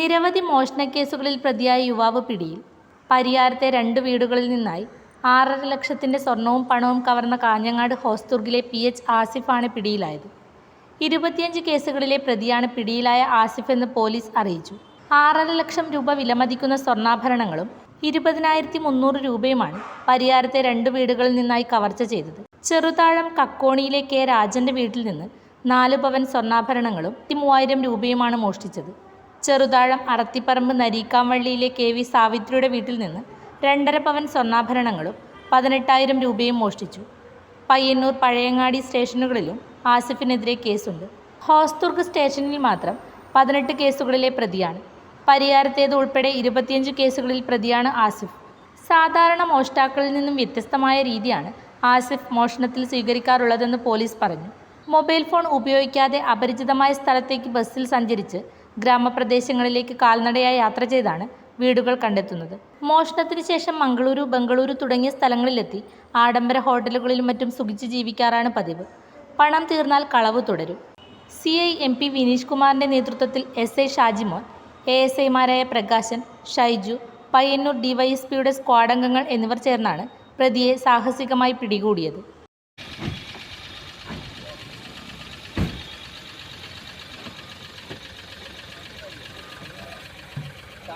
നിരവധി മോഷണക്കേസുകളിൽ പ്രതിയായ യുവാവ് പിടിയിൽ. പരിയാരത്തെ രണ്ട് വീടുകളിൽ നിന്നായി ആറര ലക്ഷത്തിന്റെ സ്വർണവും പണവും കവർന്ന കാഞ്ഞങ്ങാട് ഹോസ്ദുർഗിലെ പി എച്ച് ആസിഫാണ് പിടിയിലായത്. ഇരുപത്തിയഞ്ച് കേസുകളിലെ പ്രതിയാണ് പിടിയിലായ ആസിഫ് എന്ന് പോലീസ് അറിയിച്ചു. ആറര ലക്ഷം രൂപ വിലമതിക്കുന്ന സ്വർണാഭരണങ്ങളും ഇരുപതിനായിരത്തി മുന്നൂറ് രൂപയുമാണ് പരിയാരത്തെ രണ്ട് വീടുകളിൽ നിന്നായി കവർച്ച ചെയ്തത്. ചെറുതാഴം കക്കോണിയിലെ കെ രാജന്റെ വീട്ടിൽ നിന്ന് നാല് പവൻ സ്വർണാഭരണങ്ങളും മൂവായിരം രൂപയുമാണ് മോഷ്ടിച്ചത്. ചെറുതാഴം അറത്തിപ്പറമ്പ് നരീക്കാംവള്ളിയിലെ കെ വി സാവിത്രിയുടെ വീട്ടിൽ നിന്ന് രണ്ടര പവൻ സ്വർണാഭരണങ്ങളും പതിനെട്ടായിരം രൂപയും മോഷ്ടിച്ചു. പയ്യന്നൂർ പഴയങ്ങാടി സ്റ്റേഷനുകളിലും ആസിഫിനെതിരെ കേസുണ്ട്. ഹോസ്ദുർഗ് സ്റ്റേഷനിൽ മാത്രം പതിനെട്ട് കേസുകളിലെ പ്രതിയാണ്. പരിയാരത്തേത് ഉൾപ്പെടെ ഇരുപത്തിയഞ്ച് കേസുകളിൽ പ്രതിയാണ് ആസിഫ്. സാധാരണ മോഷ്ടാക്കളിൽ നിന്നും വ്യത്യസ്തമായ രീതിയാണ് ആസിഫ് മോഷണത്തിൽ സ്വീകരിക്കാറുള്ളതെന്ന് പോലീസ് പറഞ്ഞു. മൊബൈൽ ഫോൺ ഉപയോഗിക്കാതെ അപരിചിതമായ സ്ഥലത്തേക്ക് ബസ്സിൽ സഞ്ചരിച്ച് ഗ്രാമപ്രദേശങ്ങളിലേക്ക് കാൽനടയായി യാത്ര ചെയ്താണ് വീടുകൾ കണ്ടെത്തുന്നത്. മോഷണത്തിന് ശേഷം മംഗളൂരു ബംഗളൂരു തുടങ്ങിയ സ്ഥലങ്ങളിലെത്തി ആഡംബര ഹോട്ടലുകളിലും മറ്റും സുഖിച്ച് ജീവിക്കാറാണ് പതിവ്. പണം തീർന്നാൽ കളവ് തുടരും. C I M P Vineesh കുമാറിന്റെ നേതൃത്വത്തിൽ S I Shajimon A S ഐമാരായ പ്രകാശൻ ഷൈജു പയ്യന്നൂർ ഡിവൈഎസ്പിയുടെ സ്ക്വാഡ് അംഗങ്ങൾ എന്നിവർ ചേർന്നാണ് പ്രതിയെ സാഹസികമായി പിടികൂടിയത്.